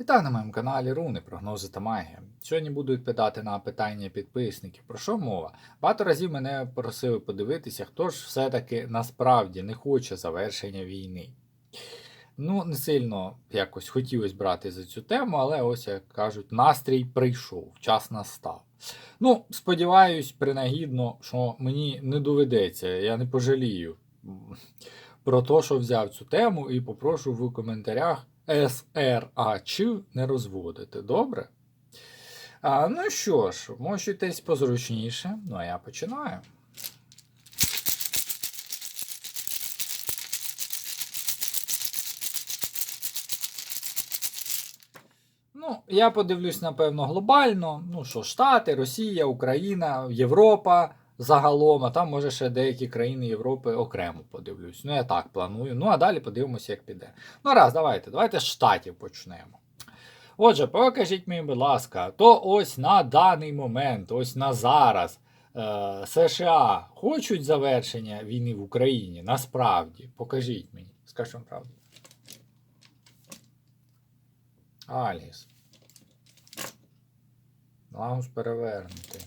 Вітаю на моєму каналі Руни, прогнози та магія. Сьогодні буду відповідати на питання підписників. Про що мова? Багато разів мене просили подивитися, хто ж все-таки насправді не хоче завершення війни. Ну, не сильно якось хотілося брати за цю тему, але ось, як кажуть, настрій прийшов, час настав. Ну, сподіваюсь, принагідно, що мені не доведеться, я не пожалію про те, що взяв цю тему, і попрошу в коментарях СРАЧ не розводити. Добре? А, ну що ж, мочуйтесь позручніше. Ну, а я починаю. Ну, я подивлюсь, напевно, глобально. Ну що, Штати, Росія, Україна, Європа загалом, а там, може, ще деякі країни Європи окремо подивлюсь. Ну, я так планую. Ну, а далі подивимося, як піде. Ну, раз, давайте, давайте з штатів почнемо. Отже, покажіть мені, будь ласка, то ось на даний момент, ось на зараз. е, США хочуть завершення війни в Україні? Насправді, покажіть мені. Скажіть вам правду. Альгіс. Лагус перевернутий.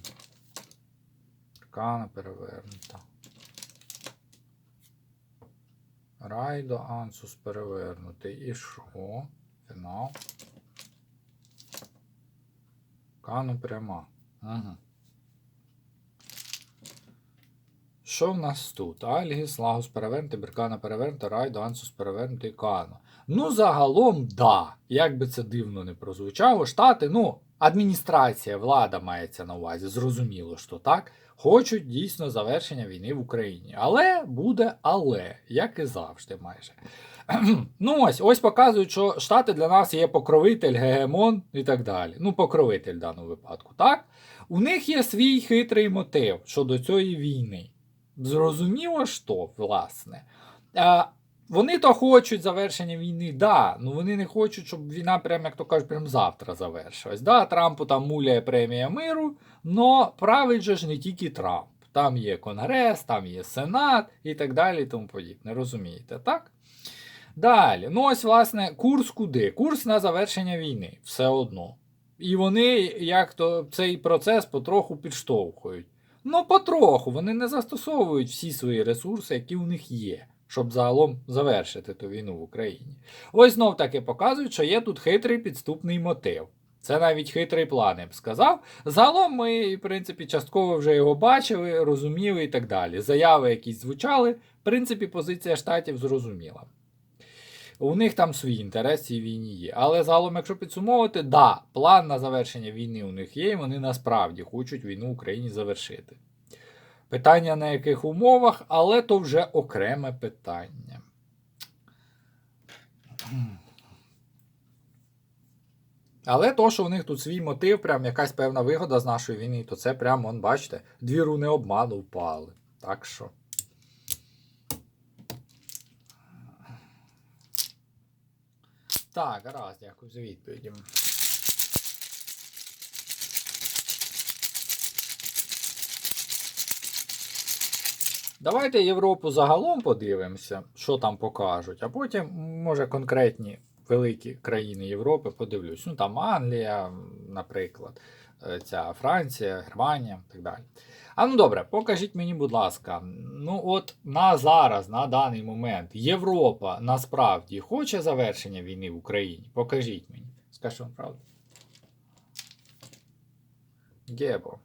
Аркана перевернута. Райдо Ансус перевернутий. І що? Фінал. Кану пряма. Угу. Що в нас тут? Альгіс, Лагус перевернутий, Беркана перевернута, Райдо, Ансус перевернутий, Кано. Ну, загалом, да. Як би це дивно не прозвучало, штати, ну, адміністрація, влада мається на увазі, зрозуміло, що так. Хочуть дійсно завершення війни в Україні. Але буде але, як і завжди, майже. ну ось, ось показують, що Штати для нас є покровитель, гегемон і так далі. Ну, покровитель в даному випадку, так? У них є свій хитрий мотив щодо цієї війни. Зрозуміло, що, власне. Вони то хочуть завершення війни, да, ну вони не хочуть, щоб війна, прям, як то кажуть, прям завтра завершилась. Да, Трампу там муляє премія миру, но править же ж не тільки Трамп. Там є Конгрес, там є Сенат і так далі, і тому подібне. Розумієте, так? Далі, ну ось, власне, курс куди? Курс на завершення війни, все одно. І вони як то цей процес потроху підштовхують. Ну, потроху, вони не застосовують всі свої ресурси, які у них є, щоб загалом завершити ту війну в Україні. Ось знов таки показують, що є тут хитрий підступний мотив. Це навіть хитрий план, я б сказав. Загалом ми, в принципі, частково вже його бачили, розуміли і так далі. Заяви якісь звучали, в принципі, позиція штатів зрозуміла. У них там свій інтерес цій війні є. Але загалом, якщо підсумовувати, да, план на завершення війни у них є, і вони насправді хочуть війну в Україні завершити. Питання на яких умовах, але то вже окреме питання. Але то, що у них тут свій мотив, прям якась певна вигода з нашої війни, то це прям, он, бачите, дві руни обману впали. Так що. Так, гаразд, дякую за відповіді. Давайте Європу загалом подивимося, що там покажуть, а потім, може, конкретні великі країни Європи подивлюсь. Ну там Англія, наприклад, е, ця Франція, Германія і так далі. А ну добре, покажіть мені, будь ласка, ну от на зараз, на даний момент, Європа насправді хоче завершення війни в Україні? Покажіть мені. Скажіть вам правду. Гебо.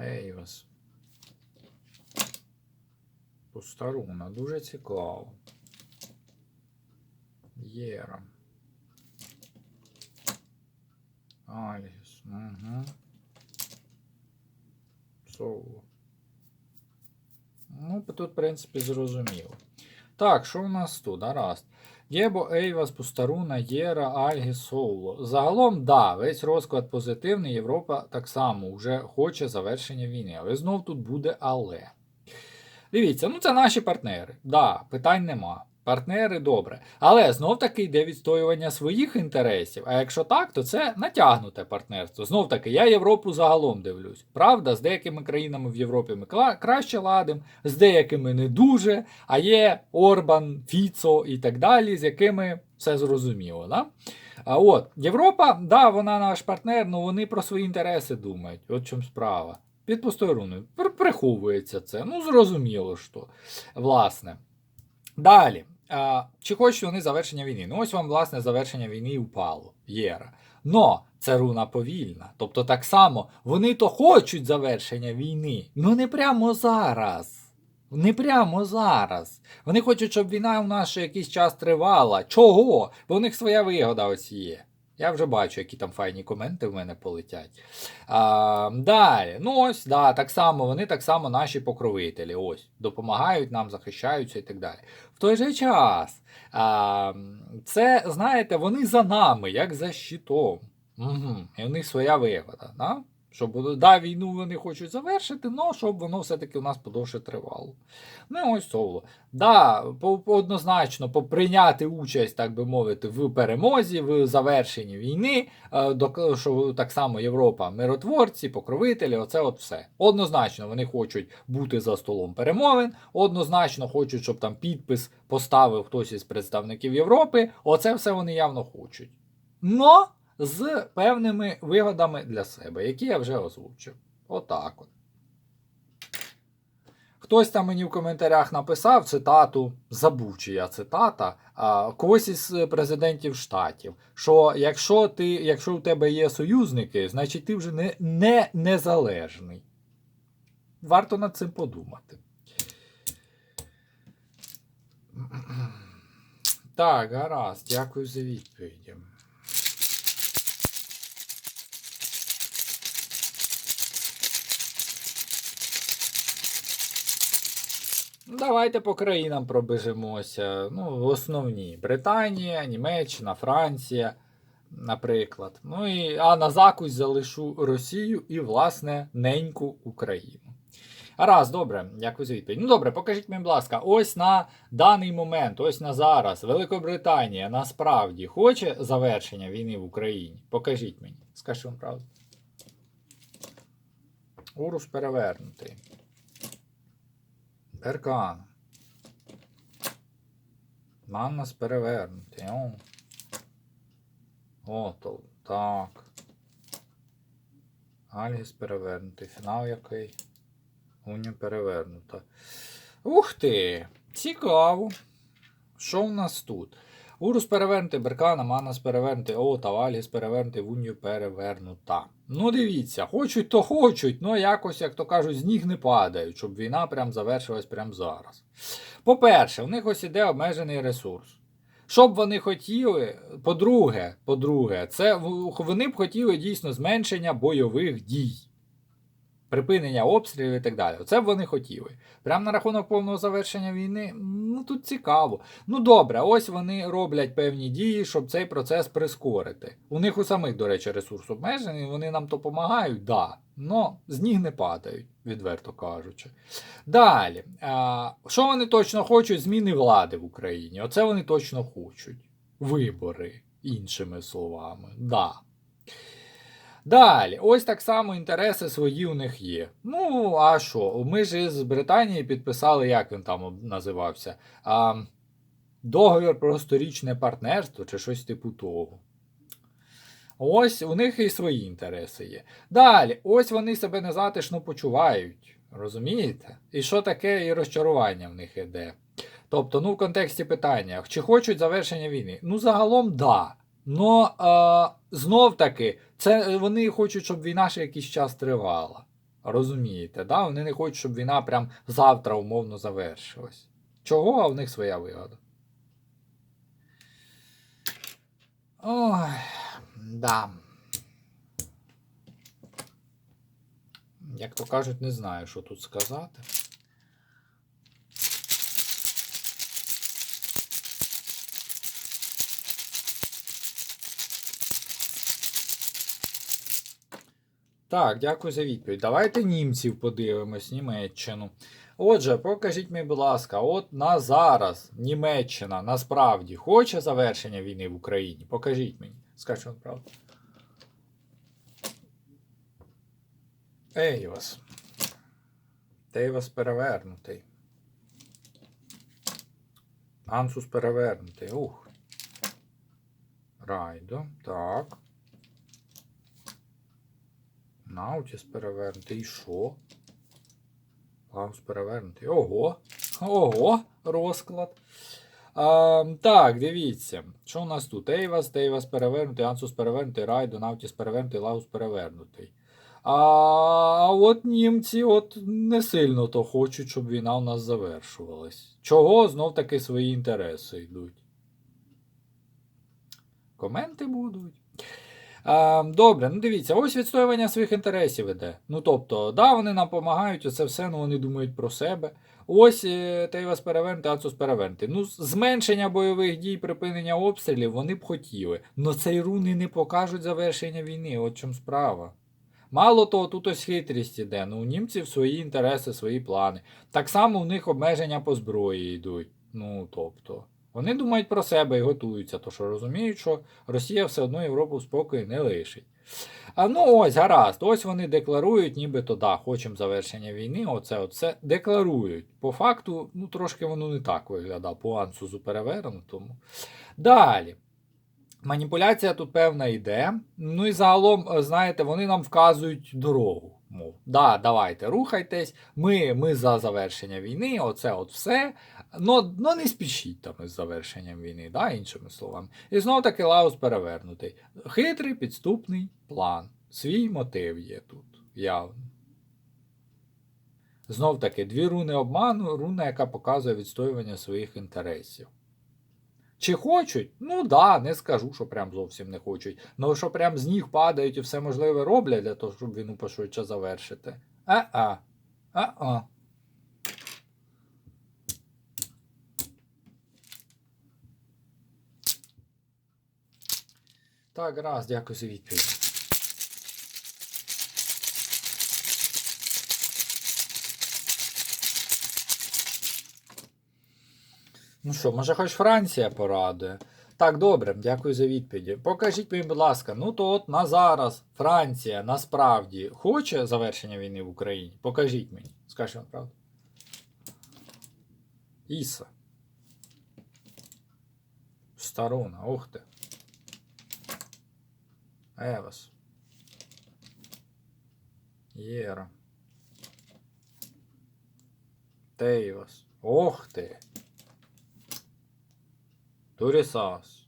Ейвас. Постаруна, дуже цікаво. Єра. Аліс. Угу. Соло. Ну, тут, в принципі, зрозуміло. Так, що у нас тут? Гаразд. Гебо, Ейвас, Пустаруна, Єра, Альгі, Соуло. Загалом, да, весь розклад позитивний. Європа так само вже хоче завершення війни. Але знов тут буде але. Дивіться, ну це наші партнери. Да, питань нема. Партнери добре. Але знов таки йде відстоювання своїх інтересів. А якщо так, то це натягнуте партнерство. Знов таки, я Європу загалом дивлюсь. Правда, з деякими країнами в Європі ми краще ладимо, з деякими не дуже. А є Орбан, Фіцо і так далі, з якими Все зрозуміло, да? А от Європа, да, вона наш партнер, але вони про свої інтереси думають. От чому справа. Під пустою руною. Приховується це. Ну, зрозуміло, що. Власне. Далі. А, чи хочуть вони завершення війни? Ну, ось вам, власне, завершення війни упало. Єра. Но це руна повільна. Тобто, так само, вони то хочуть завершення війни, але не прямо зараз. Не прямо зараз. Вони хочуть, щоб війна у нас ще якийсь час тривала. Чого? Бо у них своя вигода ось є. Я вже бачу, які там файні коменти в мене полетять. А, далі, ну ось, да, так само, вони так само наші покровителі. Ось, допомагають нам, захищаються і так далі. В той же час, а, це, знаєте, вони за нами, як за щитом. Угу. І у них своя вигода. Да? Щоб да, війну вони хочуть завершити, але щоб воно все-таки у нас подовше тривало. Ну, ось соло. Да, по, однозначно прийняти участь, так би мовити, в перемозі, в завершенні війни, е, до, що так само Європа, миротворці, покровителі, оце от все. Однозначно, вони хочуть бути за столом перемовин, однозначно хочуть, щоб там підпис поставив хтось із представників Європи. Оце все вони явно хочуть. Но з певними вигодами для себе, які я вже озвучив. Отак от. Хтось там мені в коментарях написав цитату, забув чия цитата, а, когось із президентів штатів, що якщо ти, якщо у тебе є союзники, значить ти вже не, не незалежний. Варто над цим подумати. Так, гаразд, дякую за відповіді. Давайте по країнам пробежимося. Ну, основні: Британія, Німеччина, Франція, наприклад. Ну і а на закусь залишу Росію і, власне, неньку Україну. Раз, добре, за відповідь. Ну добре, покажіть мені, будь ласка, ось на даний момент, ось на зараз, Великобританія насправді хоче завершення війни в Україні. Покажіть мені, скажіть вам правду. Урус перевернутий. Беркан. Маннас перевернутий. О. Отол. Так. Альгіс перевернутий. Фінал який? Уня перевернута. Ух ти! Цікаво. Що в нас тут? Урус перевернутий, Беркана, Манас перевернутий, Ота, Альгіс перевернутий, Вунью перевернута. Ну дивіться, хочуть, то хочуть, але якось, як то кажуть, з ніг не падають, щоб війна прям завершилась прямо зараз. По-перше, у них ось іде обмежений ресурс. Що б вони хотіли, по-друге, по-друге, це вони б хотіли дійсно зменшення бойових дій. Припинення обстрілів і так далі. Це б вони хотіли. Прямо на рахунок повного завершення війни, ну тут цікаво. Ну добре, ось вони роблять певні дії, щоб цей процес прискорити. У них у самих, до речі, ресурс обмежений, вони нам допомагають, да, но з ніг не падають, відверто кажучи. Далі, а, що вони точно хочуть? Зміни влади в Україні. Оце вони точно хочуть. Вибори, іншими словами. Да. Далі, ось так само інтереси свої у них є. Ну, а що? Ми ж з Британії підписали, як він там називався? А, договір про сторічне партнерство чи щось типу того. Ось у них і свої інтереси є. Далі, ось вони себе незатишно почувають. Розумієте? І що таке і розчарування в них іде. Тобто, ну, в контексті питання, чи хочуть завершення війни? Ну, загалом, да. Но е, знов таки, це вони хочуть, щоб війна ще якийсь час тривала. Розумієте, да? Вони не хочуть, щоб війна прям завтра умовно завершилась. Чого, а в них своя вигода. Ой, да. Як то кажуть, не знаю, що тут сказати. Так, дякую за відповідь. Давайте німців подивимось, Німеччину. Отже, покажіть мені, будь ласка, от на зараз Німеччина насправді хоче завершення війни в Україні? Покажіть мені. Скажіть правду. Ейвас. Тейвас перевернутий. Ансус перевернутий. Ух. Райдо. Так. Наутіс перевернутий. І що? Лаус перевернутий. Ого! Ого! Розклад. А, так, дивіться. Що у нас тут? Ейвас, Тейвас перевернутий, Ансус перевернутий, Райдо, Наутіс перевернутий, Лаус перевернутий. А от німці от не сильно то хочуть, щоб війна у нас завершувалась. Чого знов таки свої інтереси йдуть? Коменти будуть. Добре, ну дивіться, ось відстоювання своїх інтересів іде. Ну тобто, да, вони нам допомагають, оце все, ну вони думають про себе. Ось е, Тейвас перевернути, Ацус перевернути. Ну, зменшення бойових дій, припинення обстрілів вони б хотіли. Но цей руни не покажуть завершення війни, от чому справа. Мало того, тут ось хитрість іде. Ну, у німців свої інтереси, свої плани. Так само у них обмеження по зброї йдуть. Ну, тобто, вони думають про себе і готуються, то що розуміють, що Росія все одно Європу в спокої не лишить. А ну ось, гаразд, ось вони декларують, нібито да, хочемо завершення війни. Оце оце декларують. По факту, ну трошки воно не так виглядає, по ансузу перевернутому. Далі. Маніпуляція тут певна йде. Ну і загалом, е, знаєте, вони нам вказують дорогу. Мов, да, давайте, рухайтесь, ми, ми за завершення війни, оце от все. Ну, ну не спішіть там із завершенням війни, да, іншими словами. І знов таки Лаус перевернутий. Хитрий підступний план. Свій мотив є тут, явно. Знов таки, дві руни обману, руна, яка показує відстоювання своїх інтересів. Чи хочуть? Ну да, не скажу, що прям зовсім не хочуть. Ну що прям з ніг падають і все можливе роблять для того, щоб війну пошвидше завершити. А-а. А-а. Так, раз, дякую за відповідь. Ну що, може, хоч Франція порадує? Так, добре, дякую за відповіді. Покажіть мені, будь ласка, ну то от на зараз Франція насправді хоче завершення війни в Україні? Покажіть мені. Скажіть вам правду. Іса. Старуна, ух ти. Евас. Єра. Тейвас. Ох ти. Турісас.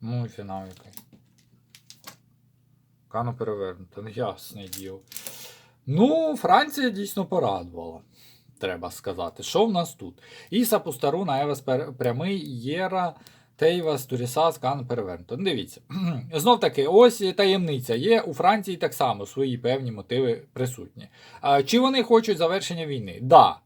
Ну і фінал який. Кано перевернуто. Ну, ясне діло. Ну, Франція дійсно порадувала. Треба сказати. Що в нас тут? Іса Пустаруна, Евас пер- прямий, Єра, Тейвас, Турісас, Кан перевернуто. Ну, дивіться. Знов таки, ось таємниця. Є у Франції так само свої певні мотиви присутні. Чи вони хочуть завершення війни? Да.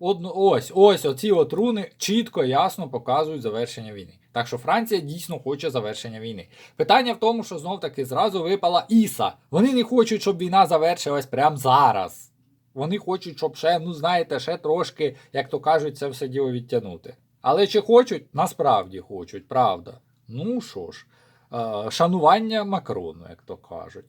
Одно, ось, ось оці от руни чітко, ясно показують завершення війни. Так що Франція дійсно хоче завершення війни. Питання в тому, що знов таки зразу випала Іса. Вони не хочуть, щоб війна завершилась прямо зараз. Вони хочуть, щоб ще, ну знаєте, ще трошки, як то кажуть, це все діло відтягнути. Але чи хочуть? Насправді хочуть, правда. Ну що ж, е, шанування Макрону, як то кажуть.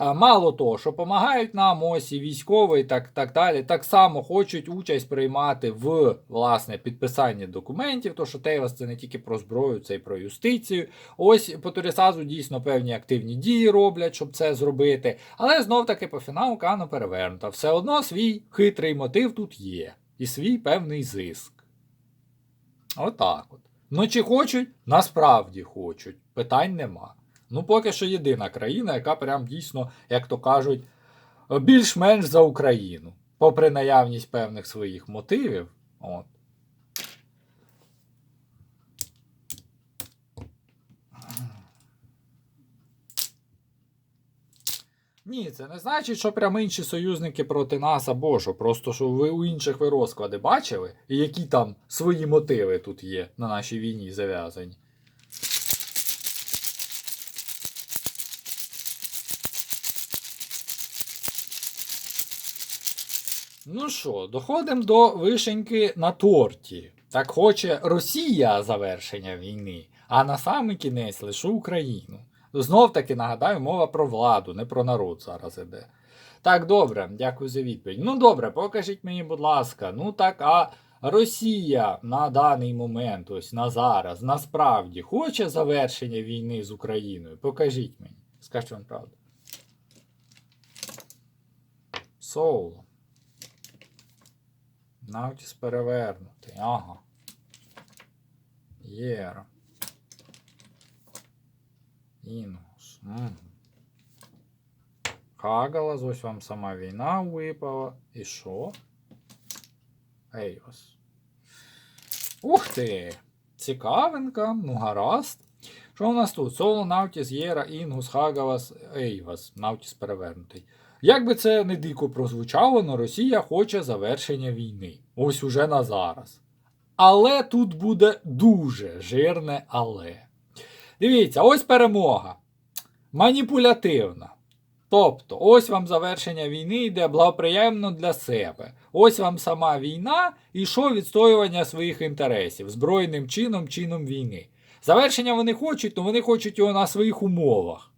Е, Мало того, що допомагають нам ось і військові, так, так далі, так само хочуть участь приймати в власне підписанні документів, то що Тейвас це не тільки про зброю, це й про юстицію. Ось по Турісазу дійсно певні активні дії роблять, щоб це зробити. Але знов таки по фіналу Кано перевернута. Все одно свій хитрий мотив тут є. І свій певний зиск. Отак от. Ну чи хочуть? Насправді хочуть. Питань нема. Ну, поки що єдина країна, яка прям дійсно, як то кажуть, більш-менш за Україну. Попри наявність певних своїх мотивів. От. Ні, це не значить, що прям інші союзники проти нас або що. Просто що ви у інших ви розклади бачили, і які там свої мотиви тут є на нашій війні зав'язані. Ну що, доходимо до вишеньки на торті. Так хоче Росія завершення війни, а на самий кінець лише Україну. Знов таки нагадаю, мова про владу, не про народ зараз іде. Так, добре, дякую за відповідь. Ну добре, покажіть мені, будь ласка. Ну так, а Росія на даний момент, ось на зараз, насправді хоче завершення війни з Україною? Покажіть мені. Скажіть вам правду. Соул. Наутіс перевернутий. Ага. Єра. Інгус. Угу. Хагалас, ось вам сама війна випала. І що? Ейос. Ух ти! Цікавинка, ну гаразд. Що у нас тут? Соло, Наутіс, Єра, Інгус, Хагалас, Ейвас. Наутіс перевернутий. Як би це не дико прозвучало, но Росія хоче завершення війни. Ось уже на зараз. Але тут буде дуже жирне але. Дивіться, ось перемога. Маніпулятивна. Тобто, ось вам завершення війни йде благоприємно для себе. Ось вам сама війна і що відстоювання своїх інтересів збройним чином, чином війни. Завершення вони хочуть, але вони хочуть його на своїх умовах.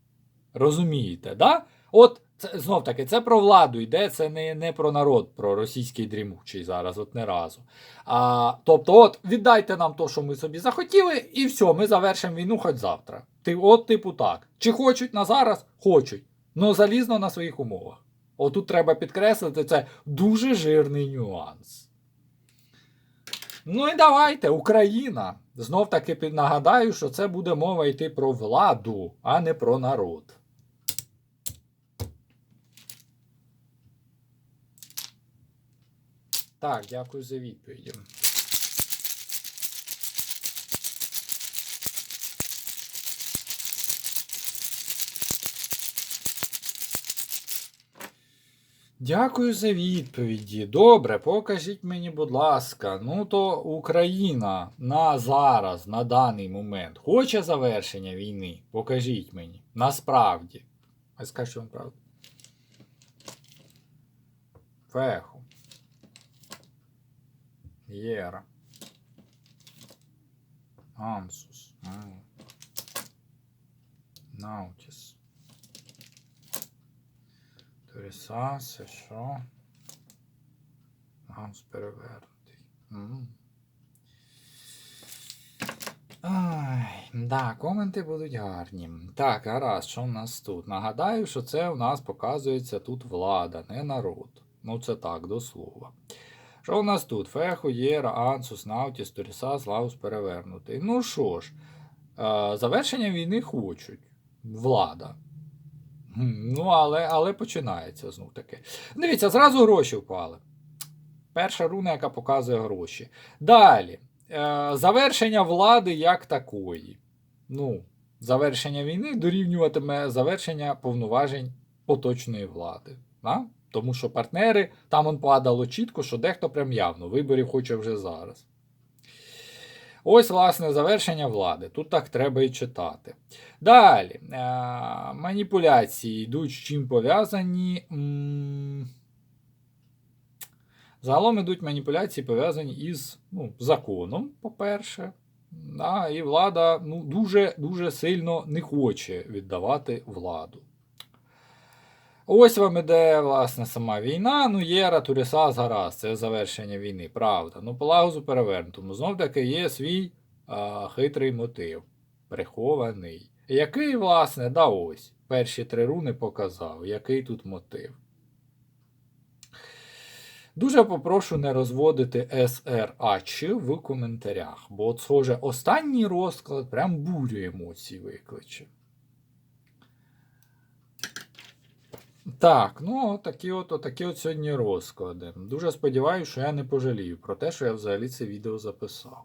Розумієте, да? От це знов таки, це про владу йде, це не, не про народ, про російський дрімучий зараз, от не разу. А, тобто, от віддайте нам то, що ми собі захотіли, і все, ми завершимо війну хоч завтра. Ти, от, типу, так. Чи хочуть на зараз? Хочуть. Ну залізно на своїх умовах. Отут треба підкреслити, це дуже жирний нюанс. Ну і давайте, Україна. Знов таки нагадаю, що це буде мова йти про владу, а не про народ. Так, дякую за відповіді. Дякую за відповіді. Добре, покажіть мені, будь ласка. Ну то Україна на зараз, на даний момент, хоче завершення війни? Покажіть мені. Насправді. А скажіть вам правду. Феху. Єра. Ансус. Наутіс. Торісас, і що? Ганс перевернутий. Ай, да, коменти будуть гарні. Так, гаразд, що в нас тут? Нагадаю, що це у нас показується тут влада, не народ. Ну, це так, до слова. Що у нас тут? Феху, Єра, Ансус, Наутіс, Торісас, Лаус перевернутий. Ну що ж, е, завершення війни хочуть. Влада. Ну, але, але починається знов таки. Дивіться, зразу гроші впали. Перша руна, яка показує гроші. Далі. Е, завершення влади як такої. Ну, завершення війни дорівнюватиме завершення повноважень поточної влади. Тому що партнери, там он падало чітко, що дехто прям явно виборів хоче вже зараз. Ось, власне, завершення влади. Тут так треба і читати. Далі. Е, маніпуляції йдуть з чим пов'язані. Загалом йдуть маніпуляції пов'язані із ну, законом, по-перше. Да, і влада ну, дуже, дуже сильно не хоче віддавати владу. Ось вам іде, власне, сама війна. Ну, Єра, Туріса, гаразд, це завершення війни, правда. Ну, по лагузу перевернутому. Знов таки є свій а, хитрий мотив, прихований. Який, власне, да ось. Перші три руни показав, який тут мотив. Дуже попрошу не розводити SRH в коментарях, бо, от, схоже, останній розклад прям бурю емоцій викличе. Так, ну такі от, такі от сьогодні розклади. Дуже сподіваюся, що я не пожалію про те, що я взагалі це відео записав.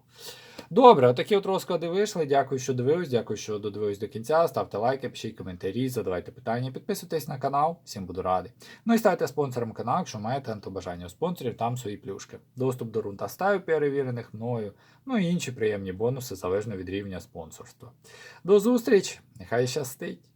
Добре, отакі от розклади вийшли. Дякую, що дивились, дякую, що додивились до кінця. Ставте лайки, пишіть коментарі, задавайте питання, підписуйтесь на канал, всім буду радий. Ну і ставте спонсором каналу, якщо маєте бажання у спонсорів, там свої плюшки. Доступ до рун та стаю перевірених мною, ну і інші приємні бонуси залежно від рівня спонсорства. До зустрічі! Нехай щастить!